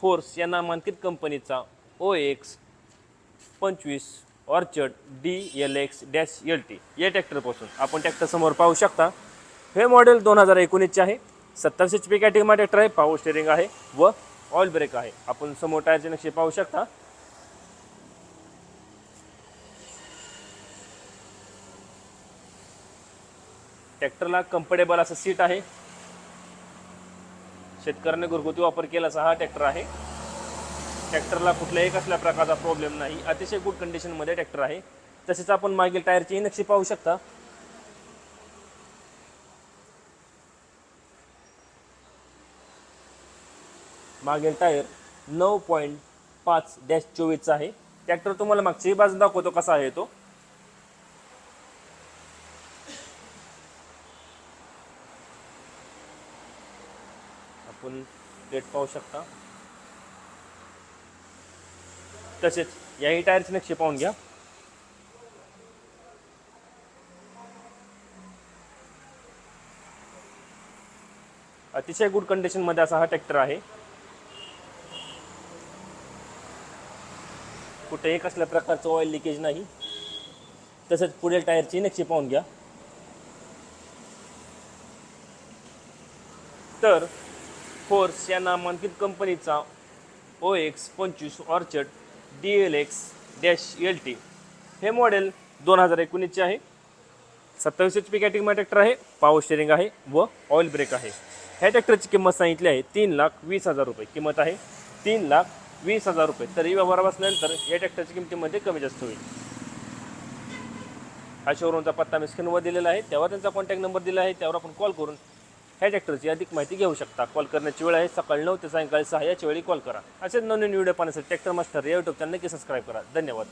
Force या नामांकित कंपनीचा ओ एक्स पंचवीस Orchard D L X dash L T या ट्रॅक्टरपासून. आपण ट्रॅक्टरसमोर पाहू शकता हे मॉडेल दोन हजार एकोणीसचे आहे. सत्तावीस एच पी कॅटेगमा ट्रॅक्टर आहे पावर स्टेरिंग आहे व ऑइल ब्रेक आहे. आपण समोर टायरचे नक्षे पाहू शकता. ट्रॅक्टरला कम्फर्टेबल असं सीट आहे. शेतकऱ्याने घरगुती वापर केल्याचा हा ट्रॅक्टर आहे. ट्रॅक्टरला कुठल्याही कसल्या प्रकारचा प्रॉब्लेम नाही. अतिशय गुड कंडिशनमध्ये ट्रॅक्टर आहे. तसेच आपण मागील टायरची नक्षी पाहू शकता. मागील टायर नऊ पॉईंट पाच डॅश चोवीसचा आहे. ट्रॅक्टर तुम्हाला मागची बाजू दाखवतो कसा आहे तो. फुल प्लेट पाहू शकता. तसेच याही टायरचे नक्षे पाहून घ्या. अतिशय गुड कंडिशनमध्ये असा हा ट्रॅक्टर आहे. कुठेही कसल्या प्रकारचं ऑइल लिकेज नाही. तसेच पुढील टायरची नक्षी पाहून घ्या. तर फोर्स या नामांकित कंपनीचा ओ एक्स पंचवीस Orchard D L X dash L T. हे मॉडेल दोन हजार एकोणीसचे आहे. सत्तावीस एच पी कॅटिंग ट्रॅक्टर आहे. पावर स्टेरिंग आहे व ऑइल ब्रेक आहे. ह्या ट्रॅक्टरची किंमत सांगितली आहे. तीन लाख वीस हजार रुपये किंमत आहे. तीन लाख वीस हजार रुपये. तरी व्यवहार बसल्यानंतर या ट्रॅक्टरच्या किमतीमध्ये कमी जास्त होईल. हा शोरूमचा पत्ता मी स्क्रीनवर दिलेला आहे. त्यावर त्यांचा कॉन्टॅक्ट नंबर दिला आहे. त्यावर आपण कॉल करून ह्या ट्रॅक्टरची अधिक माहिती घेऊ शकता. कॉल करण्याची वेळ आहे. सकाळी नऊ ते सायंकाळी सहा याच्या वेळी कॉल करा. असेच नवीन व्हिडिओ पाहण्यासाठी ट्रॅक्टर मास्टर या युट्यूब चॅनल नक्की सबस्क्राईब करा. धन्यवाद.